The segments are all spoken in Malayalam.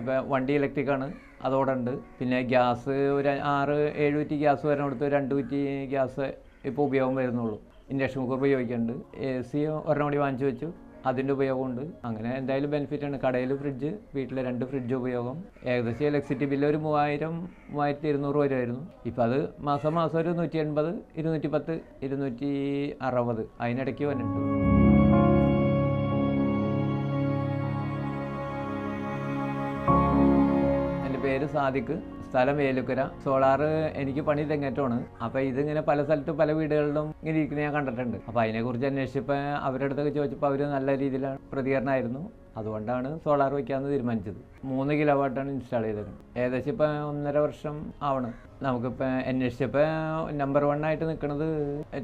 ഇപ്പോൾ വണ്ടി ഇലക്ട്രിക് ആണ് അതോടെ ഉണ്ട്. പിന്നെ ഗ്യാസ് ഒരു ആറ് ഏഴ് കുറ്റി ഗ്യാസ് വരെ കൊടുത്ത് രണ്ട് കുറ്റി ഗ്യാസ് ഇപ്പോൾ ഉപയോഗം വരുന്നുള്ളൂ. ഇൻഡക്ഷൻ കുക്കർ ഉപയോഗിക്കുന്നുണ്ട് എ സി ഒരെണ്ണം കൂടി വാങ്ങിച്ചു വെച്ചു. അതിന്റെ ഉപയോഗമുണ്ട്. അങ്ങനെ എന്തായാലും ബെനിഫിറ്റ് ആണ്. കടയിൽ ഫ്രിഡ്ജ് വീട്ടിലെ രണ്ട് ഫ്രിഡ്ജ് ഉപയോഗം. ഏകദേശം ഇലക്ട്രിസിറ്റി ബില്ല് ഒരു മൂവായിരം മൂവായിരത്തി ഇരുന്നൂറ് വരുമായിരുന്നു ഇപ്പം അത് മാസം മാസം ഒരു നൂറ്റി എൺപത് ഇരുന്നൂറ്റി പത്ത് ഇരുന്നൂറ്റി അറുപത്. അതിനിടയ്ക്ക് വന്നിട്ടുണ്ട്. പേര് സാദിഖ് സ്ഥലം വേലുക്കര സോളാറ് എനിക്ക് പണി തെങ്ങേറ്റമാണ്. അപ്പോൾ ഇതിങ്ങനെ പല സ്ഥലത്ത് പല വീടുകളിലും ഇങ്ങനെ ഇരിക്കുന്നത് ഞാൻ കണ്ടിട്ടുണ്ട്. അപ്പോൾ അതിനെക്കുറിച്ച് അന്വേഷിച്ചപ്പോൾ അവരുടെ അടുത്തൊക്കെ ചോദിച്ചപ്പോൾ അവർ നല്ല രീതിയിലാണ് പ്രതികരണമായിരുന്നു. അതുകൊണ്ടാണ് സോളാർ വയ്ക്കാമെന്ന് തീരുമാനിച്ചത്. മൂന്ന് കിലോ വാട്ടാണ് ഇൻസ്റ്റാൾ ചെയ്തത്. ഏകദേശം ഇപ്പം ഒന്നര വർഷം ആവണം. നമുക്കിപ്പോൾ അന്വേഷിച്ചപ്പോൾ നമ്പർ വൺ ആയിട്ട് നിൽക്കുന്നത്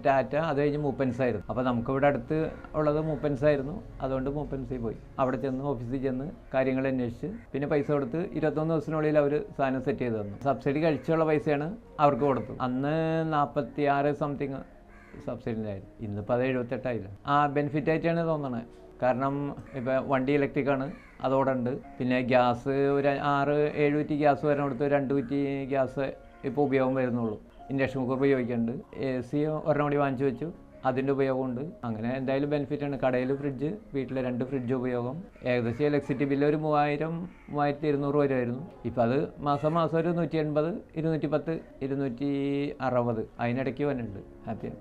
ടാറ്റ അത് കഴിഞ്ഞ് മൂപ്പൻസ് ആയിരുന്നു. അപ്പോൾ നമുക്കിവിടെ അടുത്ത് ഉള്ളത് മൂപ്പൻസ് ആയിരുന്നു. അതുകൊണ്ട് മൂപ്പൻസിൽ പോയി. അവിടെ ചെന്ന് ഓഫീസിൽ ചെന്ന് കാര്യങ്ങൾ അന്വേഷിച്ച് പിന്നെ പൈസ കൊടുത്ത് ഇരുപത്തൊന്ന് ദിവസത്തിനുള്ളിൽ അവർ സാധനം സെറ്റ് ചെയ്ത് തന്നു. സബ്സിഡി കഴിച്ചുള്ള പൈസയാണ് അവർക്ക് കൊടുത്തത്. അന്ന് നാൽപ്പത്തി ആറ് സംതിങ് സബ്സിഡി ആയിരുന്നു. ഇന്നിപ്പോൾ അത് എഴുപത്തെട്ടായില്ല ആ ബെനിഫിറ്റ് ആയിട്ടാണ് തോന്നണത് കാരണം ഇപ്പോൾ വണ്ടി ഇലക്ട്രിക്കാണ് അതോടെ ഉണ്ട് പിന്നെ ഗ്യാസ് ഒരു ആറ് ഏഴ് കുറ്റി ഗ്യാസ് വരെ കൊടുത്ത് രണ്ട് കുറ്റി ഗ്യാസ് ഇപ്പോൾ ഉപയോഗം വരുന്നുള്ളൂ. ഇൻഡക്ഷൻ കുക്കർ ഉപയോഗിക്കുന്നുണ്ട് എ സി ഒരെണ്ണം കൂടി വാങ്ങിച്ചു വെച്ചു. അതിന്റെ ഉപയോഗമുണ്ട് അങ്ങനെ എന്തായാലും ബെനിഫിറ്റ് ആണ്. കടയിൽ ഫ്രിഡ്ജ് വീട്ടിലെ രണ്ട് ഫ്രിഡ്ജ് ഉപയോഗം. ഏകദേശം ഇലക്ട്രിസിറ്റി ബില്ല് ഒരു മൂവായിരം മൂവായിരത്തി ഇരുന്നൂറ് വരുമായിരുന്നു ഇപ്പം അത് മാസം മാസം ഒരു നൂറ്റി എൺപത് ഇരുന്നൂറ്റി പത്ത് ഇരുന്നൂറ്റി അറുപത്. അതിനിടയ്ക്ക് വന്നിട്ടുണ്ട്. ഹാപ്പിയാണ്